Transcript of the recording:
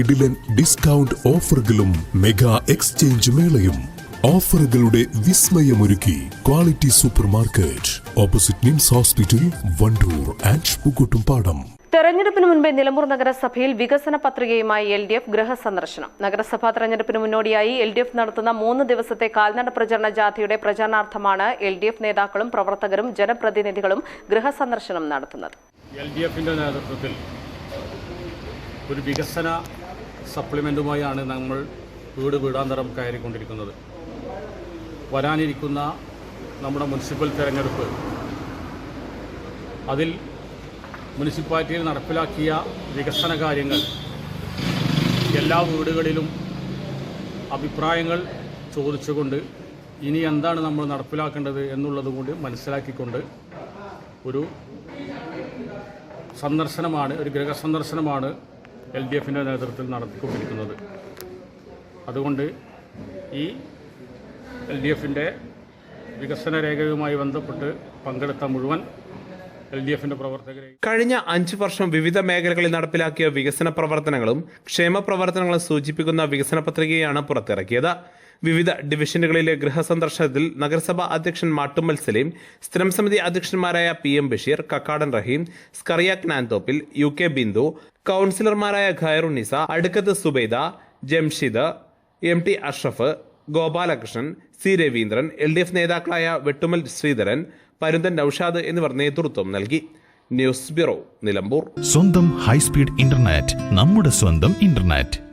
കിടിലൻ ഡിസ്കൗണ്ട് ഓഫറുകളും mega exchange മേളയും ഓഫറുകളുടെ വിസ്മയമൊരുക്കി quality super market opposite NIMS hospital Wandoor and Pookkottumpadam തെരഞ്ഞെടുപ്പിന് മുൻപേ നിലമ്പൂർ നഗരസഭയിൽ വികസന പത്രികയുമായി എൽ ഡി എഫ് ഗൃഹസന്ദർശനം നഗരസഭാ തെരഞ്ഞെടുപ്പിന് മുന്നോടിയായി എൽ ഡി എഫ് നടത്തുന്ന മൂന്ന് ദിവസത്തെ കാൽനട പ്രചരണ ജാഥയുടെ പ്രചരണാർത്ഥമാണ് എൽ ഡി എഫ് നേതാക്കളും പ്രവർത്തകരും ജനപ്രതിനിധികളും ഗൃഹസന്ദർശനം നടത്തുന്നത്. എൽ ഡി എഫിന്റെ നേതൃത്വത്തിൽ ഒരു വികസന സപ്ലിമെന്റുമായാണ് നമ്മൾ വീട് വീടാന്തരം കയറിക്കൊണ്ടിരിക്കുന്നത്. വരാനിരിക്കുന്ന നമ്മുടെ മുനിസിപ്പൽ തിരഞ്ഞെടുപ്പ് അതിൽ മുനിസിപ്പാലിറ്റിയിൽ നടപ്പിലാക്കിയ വികസന കാര്യങ്ങൾ എല്ലാ വീടുകളിലും അഭിപ്രായങ്ങൾ ചോദിച്ചുകൊണ്ട് ഇനി എന്താണ് നമ്മൾ നടപ്പിലാക്കേണ്ടത് എന്നുള്ളത് കൂടി മനസ്സിലാക്കിക്കൊണ്ട് ഒരു സന്ദർശനമാണ് ഒരു ഗൃഹസന്ദർശനമാണ് എൽ ഡി എഫിന്റെ നേതൃത്വത്തിൽ നടത്തിക്കൊണ്ടിരിക്കുന്നത്. അതുകൊണ്ട് ഈ എൽ ഡി എഫിന്റെ വികസന രേഖയുമായി ബന്ധപ്പെട്ട് പങ്കെടുത്ത മുഴുവൻ എൽ ഡി എഫിന്റെ പ്രവർത്തകരെ കഴിഞ്ഞ അഞ്ചു വർഷം വിവിധ മേഖലകളിൽ നടപ്പിലാക്കിയ വികസന പ്രവർത്തനങ്ങളും ക്ഷേമ പ്രവർത്തനങ്ങളും സൂചിപ്പിക്കുന്ന വികസന പത്രികയാണ് പുറത്തിറക്കിയത്. വിവിധ ഡിവിഷനുകളിലെ ഗൃഹസന്ദർശനത്തിൽ നഗരസഭാ അധ്യക്ഷൻ മാട്ടുമ്മൽ സലീം സ്ഥിരം സമിതി അധ്യക്ഷന്മാരായ P M Basheer Kakkadan Raheem Scaria Knanthoppil U K Bindu കൗൺസിലർമാരായ Khairunnisa Adukkath Subaida Jamshid M T Ashraf Gopalakrishnan C Raveendran L D F നേതാക്കളായ വെട്ടുമൽ ശ്രീധരൻ പരുന്തൻ നൌഷാദ് എന്നിവർ നേതൃത്വം നൽകി. News bureau Nilambur. സ്വന്തം ഹൈസ്പീഡ് ഇന്റർനെറ്റ് നമ്മുടെ സ്വന്തം ഇന്റർനെറ്റ്.